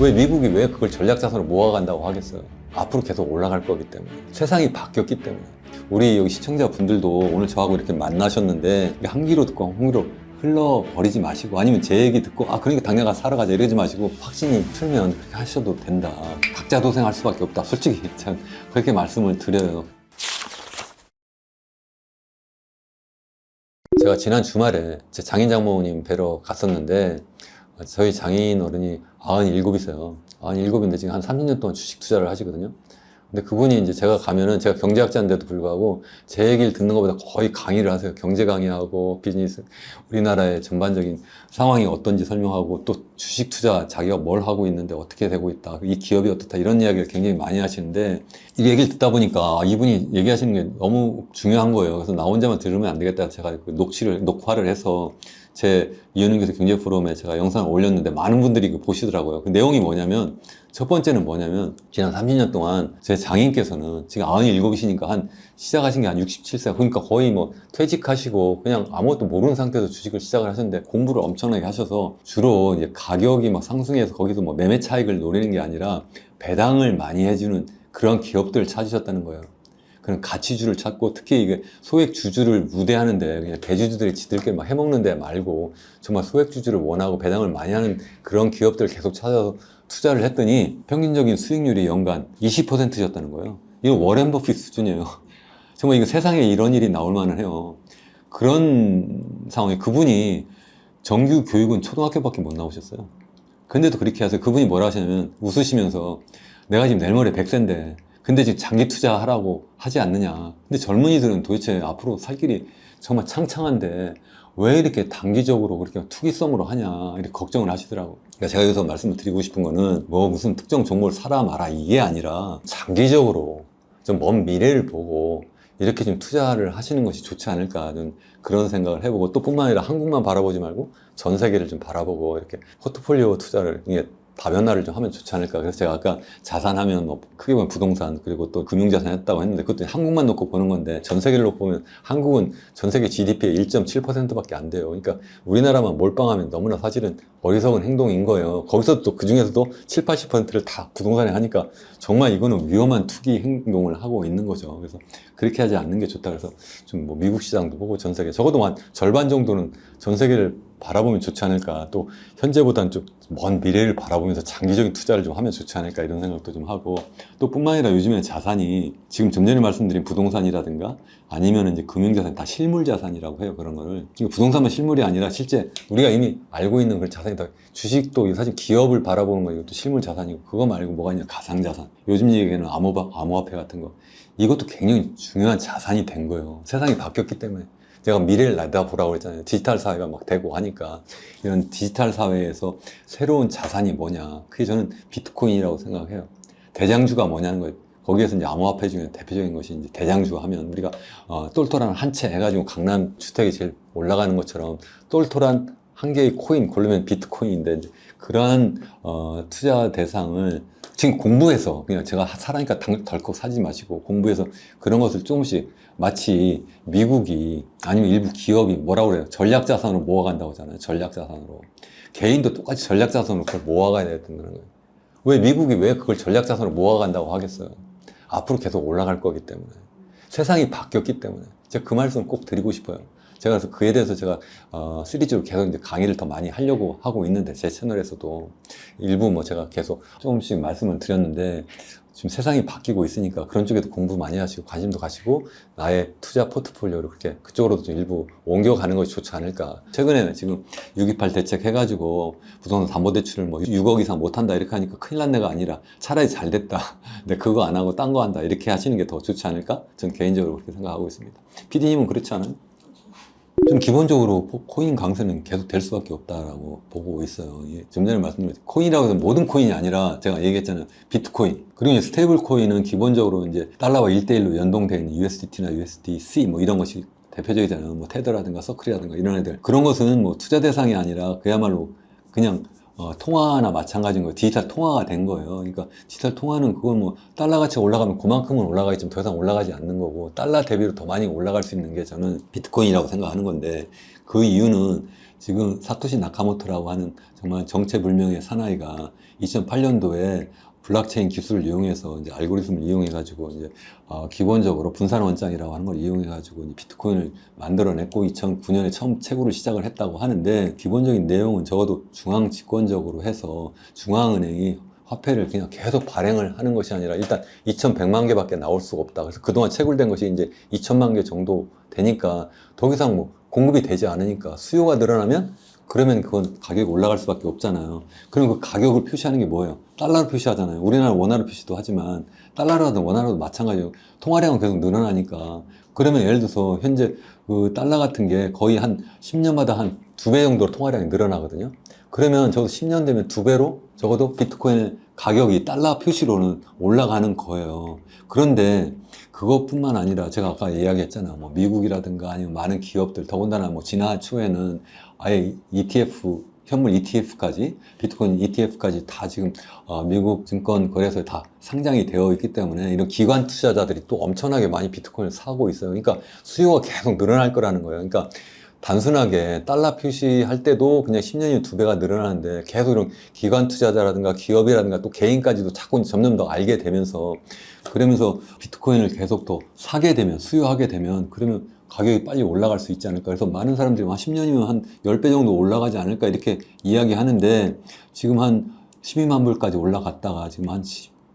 왜 미국이 왜 그걸 전략자산으로 모아간다고 하겠어요? 앞으로 계속 올라갈 거기 때문에. 세상이 바뀌었기 때문에. 우리 여기 시청자분들도 오늘 저하고 이렇게 만나셨는데 이게 한 귀로 듣고 한 귀로 흘러버리지 마시고 아니면 제 얘기 듣고 아 그러니까 당장 가서 사러 가자 이러지 마시고 확신이 틀면 그렇게 하셔도 된다. 각자 도생할 수밖에 없다. 솔직히 참 그렇게 말씀을 드려요. 제가 지난 주말에 제 장인 장모님 뵈러 갔었는데 저희 장인 어른이 97이세요. 97인데 지금 한 30년 동안 주식 투자를 하시거든요. 근데 그분이 이제 제가 가면은 제가 경제학자인데도 불구하고 제 얘기를 듣는 것보다 거의 강의를 하세요. 경제 강의하고 비즈니스, 우리나라의 전반적인 상황이 어떤지 설명하고 또 주식 투자 자기가 뭘 하고 있는데 어떻게 되고 있다. 이 기업이 어떻다. 이런 이야기를 굉장히 많이 하시는데 이 얘기를 듣다 보니까 아, 이분이 얘기하시는 게 너무 중요한 거예요. 그래서 나 혼자만 들으면 안 되겠다. 제가 그 녹취를, 녹화를 해서 제 이현웅 교수 경제 포럼에 제가 영상을 올렸는데 많은 분들이 그 보시더라고요. 그 내용이 뭐냐면 첫 번째는 뭐냐면 지난 30년 동안 제 장인께서는 지금 97이시니까 한 시작하신 게 한 67세 그러니까 거의 뭐 퇴직하시고 그냥 아무것도 모르는 상태에서 주식을 시작을 하셨는데 공부를 엄청나게 하셔서 주로 이제 가격이 막 상승해서 거기서 뭐 매매 차익을 노리는 게 아니라 배당을 많이 해주는 그런 기업들을 찾으셨다는 거예요. 그런 가치주를 찾고 특히 이게 소액 주주를 우대하는데 그냥 대주주들이 지들끼리 막 해먹는 데 말고 정말 소액 주주를 원하고 배당을 많이 하는 그런 기업들을 계속 찾아서 투자를 했더니 평균적인 수익률이 연간 20%셨다는 거예요. 이거 워렌 버핏 수준이에요. 정말 이거 세상에 이런 일이 나올 만은 해요. 그런 상황에 그분이 정규 교육은 초등학교밖에 못 나오셨어요. 근데도 그렇게 하세요. 그분이 뭐라 하시냐면 웃으시면서 내가 지금 내일 모레 100세인데 근데 지금 장기 투자하라고 하지 않느냐. 근데 젊은이들은 도대체 앞으로 살 길이 정말 창창한데 왜 이렇게 단기적으로 그렇게 투기성으로 하냐 이렇게 걱정을 하시더라고. 그러니까 제가 여기서 말씀을 드리고 싶은 거는 뭐 무슨 특정 종목을 사라 마라 이게 아니라 장기적으로 좀 먼 미래를 보고 이렇게 좀 투자를 하시는 것이 좋지 않을까 좀 그런 생각을 해보고 또 뿐만 아니라 한국만 바라보지 말고 전 세계를 좀 바라보고 이렇게 포트폴리오 투자를 다변화를 좀 하면 좋지 않을까. 그래서 제가 아까 자산하면 뭐 크게 보면 부동산 그리고 또 금융자산 했다고 했는데 그것도 한국만 놓고 보는 건데 전 세계를 놓고 보면 한국은 전 세계 GDP의 1.7%밖에 안 돼요. 그러니까 우리나라만 몰빵하면 너무나 사실은 어리석은 행동인 거예요. 거기서 또 그 중에서도 7, 80%를 다 부동산에 하니까 정말 이거는 위험한 투기 행동을 하고 있는 거죠. 그래서 그렇게 하지 않는 게 좋다. 그래서 좀 뭐 미국 시장도 보고 전 세계 적어도 한 절반 정도는 전 세계를 바라보면 좋지 않을까. 또 현재보다는 좀 먼 미래를 바라보면서 장기적인 투자를 좀 하면 좋지 않을까 이런 생각도 좀 하고. 또 뿐만 아니라 요즘에 자산이 지금 좀 전에 말씀드린 부동산이라든가 아니면 이제 금융자산 다 실물 자산이라고 해요 그런 거를. 지금 부동산만 실물이 아니라 실제 우리가 이미 알고 있는 그 자산이 다 주식도 사실 기업을 바라보는 거 이것도 실물 자산이고 그거 말고 뭐가 있냐 가상 자산. 요즘 얘기는 암호화 암호화폐 같은 거. 이것도 굉장히 중요한 자산이 된 거예요. 세상이 바뀌었기 때문에 제가 미래를 내다보라고 그랬잖아요. 디지털 사회가 막 되고 하니까 이런 디지털 사회에서 새로운 자산이 뭐냐. 그게 저는 비트코인이라고 생각해요. 대장주가 뭐냐는 거예요. 거기에서 이제 암호화폐 중에 대표적인 것이 이제 대장주 하면 우리가 어, 똘똘한 한 채 해가지고 강남 주택이 제일 올라가는 것처럼 똘똘한 한 개의 코인 고르면 비트코인인데 그러한 어, 투자 대상을 지금 공부해서 그냥 제가 당- 덜컥 사지 마시고 공부해서 그런 것을 조금씩 마치 미국이 아니면 일부 기업이 뭐라고 그래요? 전략 자산으로 모아간다고 하잖아요 전략 자산으로. 개인도 똑같이 전략 자산으로 그걸 모아가야 된다는 거예요. 왜 미국이 왜 그걸 전략 자산으로 모아간다고 하겠어요? 앞으로 계속 올라갈 거기 때문에. 세상이 바뀌었기 때문에. 제가 그 말씀을 꼭 드리고 싶어요 제가 그래서 그에 대해서 제가 어, 시리즈로 계속 이제 강의를 더 많이 하려고 하고 있는데 제 채널에서도 일부 뭐 제가 계속 조금씩 말씀을 드렸는데 지금 세상이 바뀌고 있으니까 그런 쪽에도 공부 많이 하시고 관심도 가시고 나의 투자 포트폴리오를 그렇게 그쪽으로도 좀 일부 옮겨가는 것이 좋지 않을까. 최근에 지금 628 대책 해가지고 부동산 담보대출을 뭐 6억 이상 못한다 이렇게 하니까 큰일 난 데가 아니라 차라리 잘 됐다. 근데 그거 안 하고 딴 거 한다 이렇게 하시는 게 더 좋지 않을까? 전 개인적으로 그렇게 생각하고 있습니다. PD님은 그렇지 않아요? 좀 기본적으로 포- 코인 강세는 계속 될 수밖에 없다라고 보고 있어요. 예, 좀 전에 말씀드린 코인이라고 해서 모든 코인이 아니라 제가 얘기했잖아요. 비트코인. 그리고 스테이블 코인은 기본적으로 이제 달러와 1대1로 연동되어 USDT나 USDC 뭐 이런 것이 대표적이잖아요. 뭐 테더라든가 서클이라든가 이런 애들. 그런 것은 뭐 투자 대상이 아니라 그야말로 그냥 어, 통화나 마찬가지인 거예요. 디지털 통화가 된 거예요. 그러니까 디지털 통화는 그건 뭐 달러 가치가 올라가면 그만큼은 올라가겠지만 더 이상 올라가지 않는 거고 달러 대비로 더 많이 올라갈 수 있는 게 저는 비트코인이라고 생각하는 건데 그 이유는 지금 사토시 나카모토라고 하는 정말 정체불명의 사나이가 2008년도에 블록체인 기술을 이용해서 이제 알고리즘을 이용해 가지고 이제 어, 기본적으로 분산 원장이라고 하는 걸 이용해 가지고 비트코인을 만들어냈고 2009년에 처음 채굴을 시작을 했다고 하는데 기본적인 내용은 적어도 중앙 집권적으로 해서 중앙은행이 화폐를 그냥 계속 발행을 하는 것이 아니라 일단 2,100만 개밖에 나올 수가 없다. 그래서 그동안 채굴된 것이 이제 2천만 개 정도 되니까 더 이상 뭐 공급이 되지 않으니까 수요가 늘어나면 그러면 그건 가격이 올라갈 수밖에 없잖아요. 그럼 그 가격을 표시하는 게 뭐예요? 달러로 표시하잖아요. 우리나라 원화로 표시도 하지만 달러라든 원화로도 마찬가지예요. 통화량은 계속 늘어나니까 그러면 예를 들어서 현재 그 달러 같은 게 거의 한 10년마다 한 두 배 정도로 통화량이 늘어나거든요. 그러면 적어도 10년 되면 두 배로 적어도 비트코인 가격이 달러 표시로는 올라가는 거예요. 그런데 그것뿐만 아니라 제가 아까 이야기했잖아요. 뭐 미국이라든가 아니면 많은 기업들 더군다나 뭐 지난 초에는 아예 ETF 현물 ETF까지 비트코인 ETF까지 다 지금 어, 미국 증권 거래소에 다 상장이 되어 있기 때문에 이런 기관 투자자들이 또 엄청나게 많이 비트코인을 사고 있어요. 그러니까 수요가 계속 늘어날 거라는 거예요. 그러니까 단순하게 달러 표시할 때도 그냥 10년이면 두 배가 늘어나는데 계속 이런 기관 투자자라든가 기업이라든가 또 개인까지도 자꾸 점점 더 알게 되면서 그러면서 비트코인을 계속 더 사게 되면 수요하게 되면 그러면 가격이 빨리 올라갈 수 있지 않을까. 그래서 많은 사람들이 한 10년이면 한 10배 정도 올라가지 않을까 이렇게 이야기하는데 지금 한 12만 불까지 올라갔다가 지금 한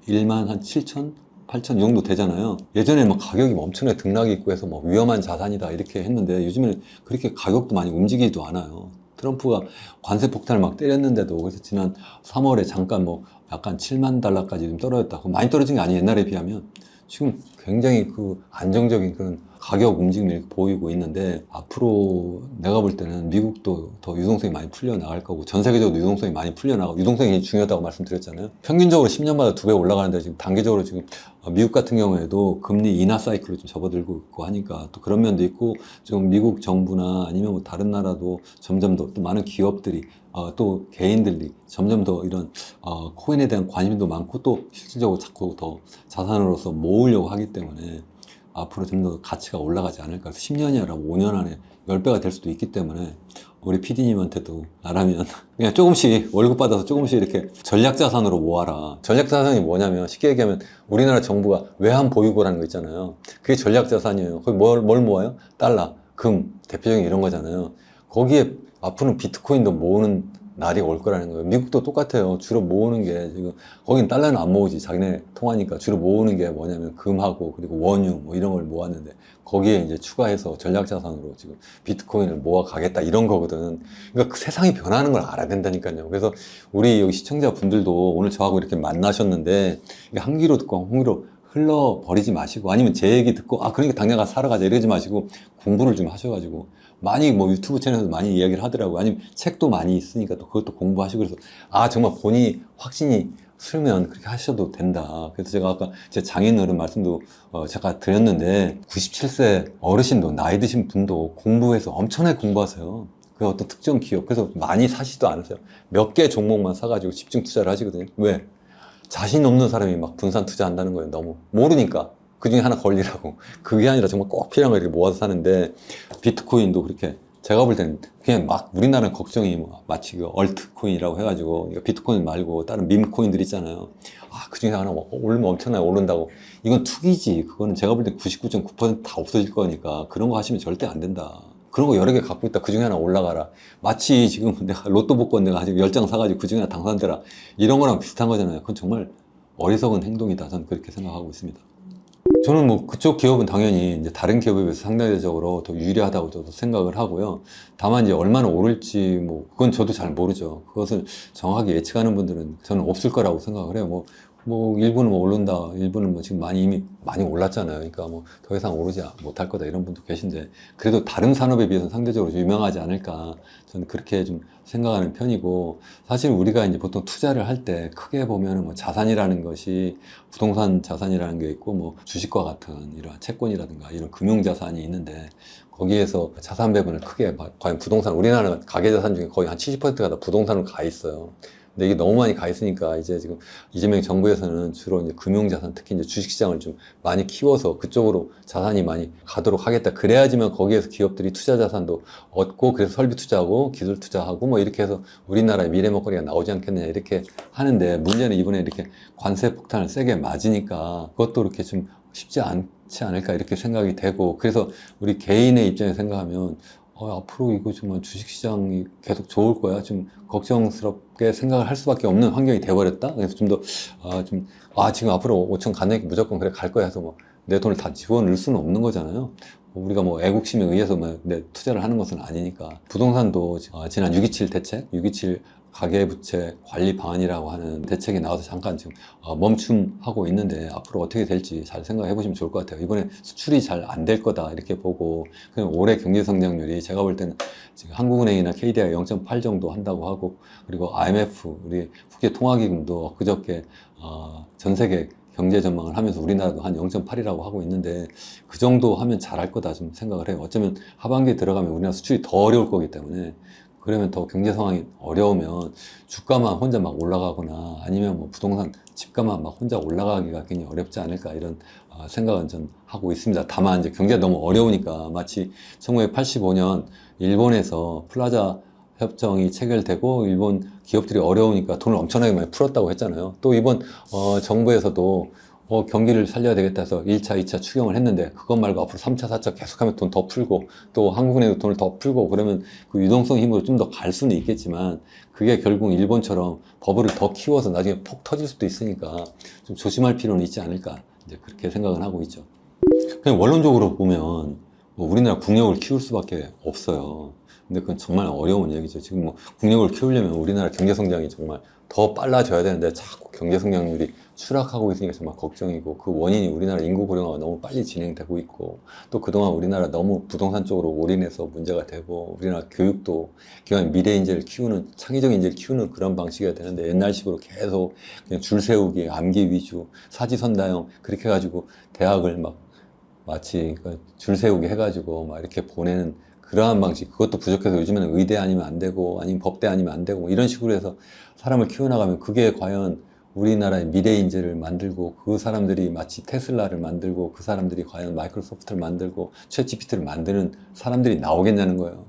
1만 한 7천 8천 이 정도 되잖아요. 예전에 막 가격이 뭐 엄청나게 등락이 있고 해서 뭐 위험한 자산이다 이렇게 했는데 요즘에는 그렇게 가격도 많이 움직이지도 않아요. 트럼프가 관세 폭탄을 막 때렸는데도 그래서 지난 3월에 잠깐 뭐 약간 7만 달러까지 좀 떨어졌다. 많이 떨어진 게 아니에요. 옛날에 비하면. 지금 굉장히 그 안정적인 그런 가격 움직임이 이렇게 보이고 있는데 앞으로 내가 볼 때는 미국도 더 유동성이 많이 풀려 나갈 거고 전 세계적으로 유동성이 많이 풀려 나가고 유동성이 중요하다고 말씀드렸잖아요. 평균적으로 10년마다 두 배 올라가는데 지금 단계적으로 지금 미국 같은 경우에도 금리 인하 사이클로 좀 접어들고 있고 하니까 또 그런 면도 있고 지금 미국 정부나 아니면 뭐 다른 나라도 점점 더 또 많은 기업들이 어, 또 개인들이 점점 더 이런 어, 코인에 대한 관심도 많고 또 실질적으로 자꾸 더 자산으로서 모으려고 하기 때문에 앞으로 좀 더 가치가 올라가지 않을까. 10년이 아니라 5년 안에 10배가 될 수도 있기 때문에 우리 PD님한테도 나라면 그냥 조금씩 월급 받아서 조금씩 이렇게 전략자산으로 모아라. 전략자산이 뭐냐면 쉽게 얘기하면 우리나라 정부가 외환 보유고라는 거 있잖아요. 그게 전략자산이에요. 거기 뭘, 뭘 모아요? 달러, 금, 대표적인 이런 거잖아요. 거기에 앞으로는 비트코인도 모으는 날이 올 거라는 거예요. 미국도 똑같아요. 주로 모으는 게 지금 거긴 달러는 안 모으지. 자기네 통화니까 주로 모으는 게 뭐냐면 금하고 그리고 원유 뭐 이런 걸 모았는데 거기에 이제 추가해서 전략 자산으로 지금 비트코인을 모아 가겠다 이런 거거든. 그러니까 그 세상이 변하는 걸 알아야 된다니까요. 그래서 우리 여기 시청자 분들도 오늘 저하고 이렇게 만나셨는데 한 귀로 듣고 한 귀로 흘러 버리지 마시고 아니면 제 얘기 듣고 아 그러니까 당장 가서 사러 가자 이러지 마시고 공부를 좀 하셔가지고 많이 뭐 유튜브 채널에서 많이 이야기를 하더라고요. 아니면 책도 많이 있으니까 또 그것도 공부하시고 그래서 아 정말 본인이 확신이 쓰면 그렇게 하셔도 된다. 그래서 제가 아까 제 장인어른 말씀도 어 제가 드렸는데 97세 어르신도 나이 드신 분도 공부해서 엄청나게 공부하세요. 그 어떤 특정 기업 그래서 많이 사시도 않으세요. 몇 개 종목만 사가지고 집중 투자를 하시거든요. 왜? 자신 없는 사람이 막 분산 투자한다는 거예요. 너무 모르니까 그 중에 하나 걸리라고. 그게 아니라 정말 꼭 필요한 걸 이렇게 모아서 사는데 비트코인도 그렇게 제가 볼 때는 그냥 막 우리나라는 걱정이 뭐 마치 그 얼트코인이라고 해가지고 비트코인 말고 다른 밈코인들 있잖아요. 아, 그 중에 하나 오르면 엄청나게 오른다고. 이건 투기지. 그거는 제가 볼 때 99.9%다 없어질 거니까 그런 거 하시면 절대 안 된다. 그런 거 여러 개 갖고 있다. 그 중에 하나 올라가라. 마치 지금 내가 로또 복권 내가 지금 10장 사가지고 그 중에 하나 당선되라. 이런 거랑 비슷한 거잖아요. 그건 정말 어리석은 행동이다. 저는 그렇게 생각하고 있습니다. 저는 뭐 그쪽 기업은 당연히 이제 다른 기업에 비해서 상대적으로 더 유리하다고 저도 생각을 하고요. 다만 이제 얼마나 오를지 뭐 그건 저도 잘 모르죠. 그것을 정확하게 예측하는 분들은 저는 없을 거라고 생각을 해요. 뭐, 뭐 일부는 뭐 오른다, 일부는 뭐 지금 많이 이미 많이 올랐잖아요. 그러니까 뭐 더 이상 오르지 못할 거다 이런 분도 계신데 그래도 다른 산업에 비해서는 상대적으로 유명하지 않을까 저는 그렇게 좀 생각하는 편이고 사실 우리가 이제 보통 투자를 할 때 크게 보면은 뭐 자산이라는 것이 부동산 자산이라는 게 있고 뭐 주식과 같은 이러한 채권이라든가 이런 금융 자산이 있는데 거기에서 자산 배분을 크게 봐- 과연 부동산 우리나라 가계 자산 중에 거의 한 70%가 다 부동산으로 가 있어요. 근데 이게 너무 많이 가 있으니까 이제 지금 이재명 정부에서는 주로 이제 금융자산 특히 이제 주식시장을 좀 많이 키워서 그쪽으로 자산이 많이 가도록 하겠다. 그래야지만 거기에서 기업들이 투자 자산도 얻고 그래서 설비 투자하고 기술 투자하고 뭐 이렇게 해서 우리나라의 미래 먹거리가 나오지 않겠느냐 이렇게 하는데 문제는 이번에 이렇게 관세 폭탄을 세게 맞으니까 그것도 이렇게 좀 쉽지 않지 않을까 이렇게 생각이 되고 그래서 우리 개인의 입장에서 생각하면 어, 앞으로 이거 정말 주식시장이 계속 좋을 거야. 좀 걱정스럽게 생각을 할 수밖에 없는 환경이 돼버렸다. 그래서 좀 더, 아, 좀, 아, 지금 앞으로 5천 가는 무조건 그래 갈 거야 해서 뭐 내 돈을 다 지원을 수는 없는 거잖아요. 우리가 뭐 애국심에 의해서 뭐내 투자를 하는 것은 아니니까. 부동산도 어, 지난 627 대책, 627 가계부채 관리 방안이라고 하는 대책이 나와서 잠깐 지금 어, 멈춤하고 있는데 앞으로 어떻게 될지 잘 생각해 보시면 좋을 것 같아요. 이번에 수출이 잘 안 될 거다 이렇게 보고 그냥 올해 경제 성장률이 제가 볼 때는 지금 한국은행이나 KDI 0.8 정도 한다고 하고 그리고 IMF 우리 국제 통화기금도 그저께 어, 전 세계 경제 전망을 하면서 우리나라도 한 0.8이라고 하고 있는데 그 정도 하면 잘할 거다 좀 생각을 해요. 어쩌면 하반기에 들어가면 우리나라 수출이 더 어려울 거기 때문에 그러면 더 경제 상황이 어려우면 주가만 혼자 막 올라가거나 아니면 뭐 부동산 집가만 막 혼자 올라가기가 굉장히 어렵지 않을까 이런 어, 생각은 전 하고 있습니다. 다만 이제 경제가 너무 어려우니까 마치 1985년 일본에서 플라자 협정이 체결되고 일본 기업들이 어려우니까 돈을 엄청나게 많이 풀었다고 했잖아요. 또 이번 어, 정부에서도 어, 경기를 살려야 되겠다 해서 1차, 2차 추경을 했는데 그것 말고 앞으로 3차, 4차 계속하면 돈 더 풀고 또 한국은행도 돈을 더 풀고 그러면 그 유동성 힘으로 좀 더 갈 수는 있겠지만 그게 결국 일본처럼 버블을 더 키워서 나중에 폭 터질 수도 있으니까 좀 조심할 필요는 있지 않을까 이제 그렇게 생각은 하고 있죠. 그냥 원론적으로 보면 뭐 우리나라 국력을 키울 수밖에 없어요. 근데 그건 정말 어려운 얘기죠. 지금 뭐 국력을 키우려면 우리나라 경제 성장이 정말 더 빨라져야 되는데 자꾸 경제 성장률이 추락하고 있으니까 정말 걱정이고 그 원인이 우리나라 인구 고령화가 너무 빨리 진행되고 있고 또 그동안 우리나라 너무 부동산 쪽으로 올인해서 문제가 되고 우리나라 교육도 기왕 미래 인재를 키우는 창의적 인재를 키우는 그런 방식이어야 되는데 옛날식으로 계속 그냥 줄 세우기 암기 위주 사지선다형 그렇게 해가지고 대학을 막 마치 그줄 세우기 해가지고 막 이렇게 보내는 그러한 방식 그것도 부족해서 요즘에는 의대 아니면 안 되고 아니면 법대 아니면 안 되고 뭐 이런 식으로 해서 사람을 키워나가면 그게 과연 우리나라의 미래 인재를 만들고 그 사람들이 마치 테슬라를 만들고 그 사람들이 과연 마이크로소프트를 만들고 챗 GPT를 만드는 사람들이 나오겠냐는 거예요.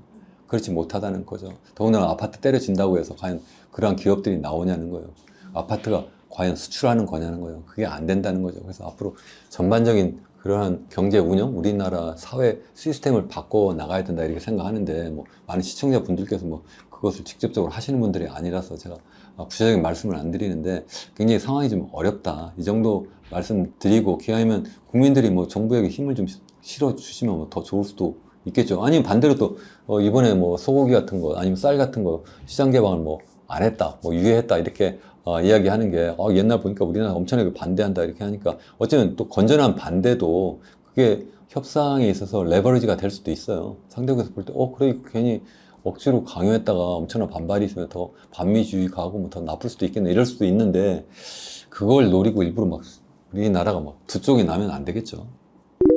그렇지 못하다는 거죠. 더군다나 아파트 때려진다고 해서 과연 그러한 기업들이 나오냐는 거예요. 아파트가 과연 수출하는 거냐는 거예요. 그게 안 된다는 거죠. 그래서 앞으로 전반적인 그러한 경제 운영, 우리나라 사회 시스템을 바꿔 나가야 된다 이렇게 생각하는데 뭐 많은 시청자 분들께서 뭐 그것을 직접적으로 하시는 분들이 아니라서 제가 구체적인 말씀을 안 드리는데 굉장히 상황이 좀 어렵다 이 정도 말씀드리고 기왕이면 국민들이 뭐 정부에게 힘을 좀 실어 주시면 뭐 더 좋을 수도 있겠죠. 아니면 반대로 또 어, 이번에 뭐 소고기 같은 거 아니면 쌀 같은 거 시장 개방을 뭐 안 했다, 뭐 유예했다 이렇게 어, 이야기하는 게 어, 옛날 보니까 우리나라 엄청나게 반대한다 이렇게 하니까 어쩌면 또 건전한 반대도 그게 협상에 있어서 레버리지가 될 수도 있어요. 상대국에서 볼 때 어 그래 괜히 억지로 강요했다가 엄청난 반발이 있으면 더 반미주의 가고 뭐 더 나쁠 수도 있겠네 이럴 수도 있는데 그걸 노리고 일부러 막 우리나라가 막 두 쪽이 나면 안 되겠죠.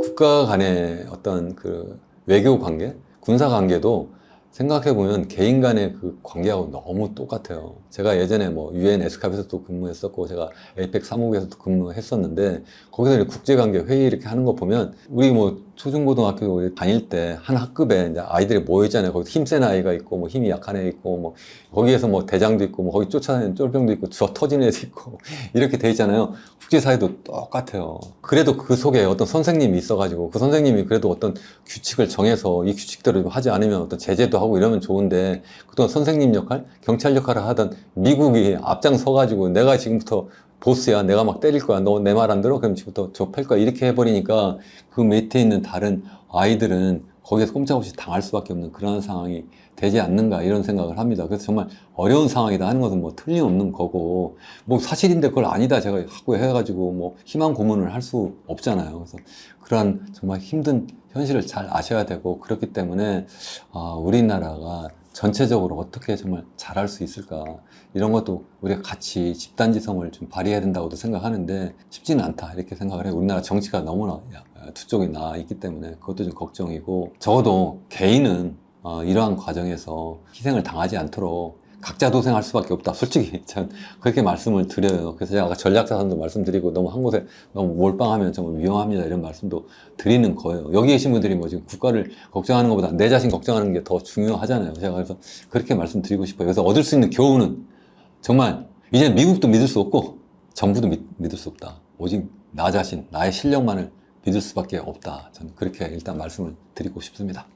국가 간의 어떤 그 외교 관계, 군사 관계도 생각해 보면 개인 간의 그 관계하고 너무 똑같아요. 제가 예전에 뭐 유엔 에스카프에서도 근무했었고 제가 에이펙 사무국에서도 근무했었는데 거기서 이렇게 국제 관계 회의 이렇게 하는 거 보면 우리 뭐 초중고등학교 다닐 때 한 학급에 이제 아이들이 모여 있잖아요. 거기 힘센 아이가 있고 뭐 힘이 약한 애 있고 뭐 거기에서 뭐 대장도 있고 뭐 거기 쫓아내는 쫄병도 있고 저 터지는 애도 있고 이렇게 돼 있잖아요. 국제사회도 똑같아요. 그래도 그 속에 어떤 선생님이 있어가지고 그 선생님이 그래도 어떤 규칙을 정해서 이 규칙대로 하지 않으면 어떤 제재도 하고 이러면 좋은데 그동안 선생님 역할, 경찰 역할을 하던 미국이 앞장서가지고 내가 지금부터 보스야, 내가 막 때릴 거야, 너 내 말 안 들어? 그럼 지금부터 좁힐 거야. 이렇게 해버리니까 그 밑에 있는 다른 아이들은 거기에서 꼼짝없이 당할 수밖에 없는 그런 상황이 되지 않는가 이런 생각을 합니다. 그래서 정말 어려운 상황이다 하는 것은 뭐 틀림없는 거고 뭐 사실인데 그걸 아니다 제가 하고 해가지고 뭐 희망 고문을 할 수 없잖아요. 그래서 그러한 정말 힘든 현실을 잘 아셔야 되고 그렇기 때문에 아, 우리나라가 전체적으로 어떻게 정말 잘할 수 있을까 이런 것도 우리가 같이 집단지성을 좀 발휘해야 된다고도 생각하는데 쉽지는 않다 이렇게 생각을 해요. 우리나라 정치가 너무나 두 쪽이 나 있기 때문에 그것도 좀 걱정이고 적어도 개인은 어, 이러한 과정에서 희생을 당하지 않도록 각자 도생할 수밖에 없다. 솔직히 전 그렇게 말씀을 드려요. 그래서 제가 아까 전략자산도 말씀드리고 너무 한 곳에 너무 몰빵하면 정말 위험합니다. 이런 말씀도 드리는 거예요. 여기 계신 분들이 뭐 지금 국가를 걱정하는 것보다 내 자신 걱정하는 게 더 중요하잖아요. 제가 그래서 그렇게 말씀드리고 싶어요. 그래서 얻을 수 있는 교훈은 정말 이제 미국도 믿을 수 없고 정부도 믿, 믿을 수 없다. 오직 나 자신, 나의 실력만을 믿을 수밖에 없다. 저는 그렇게 일단 말씀을 드리고 싶습니다.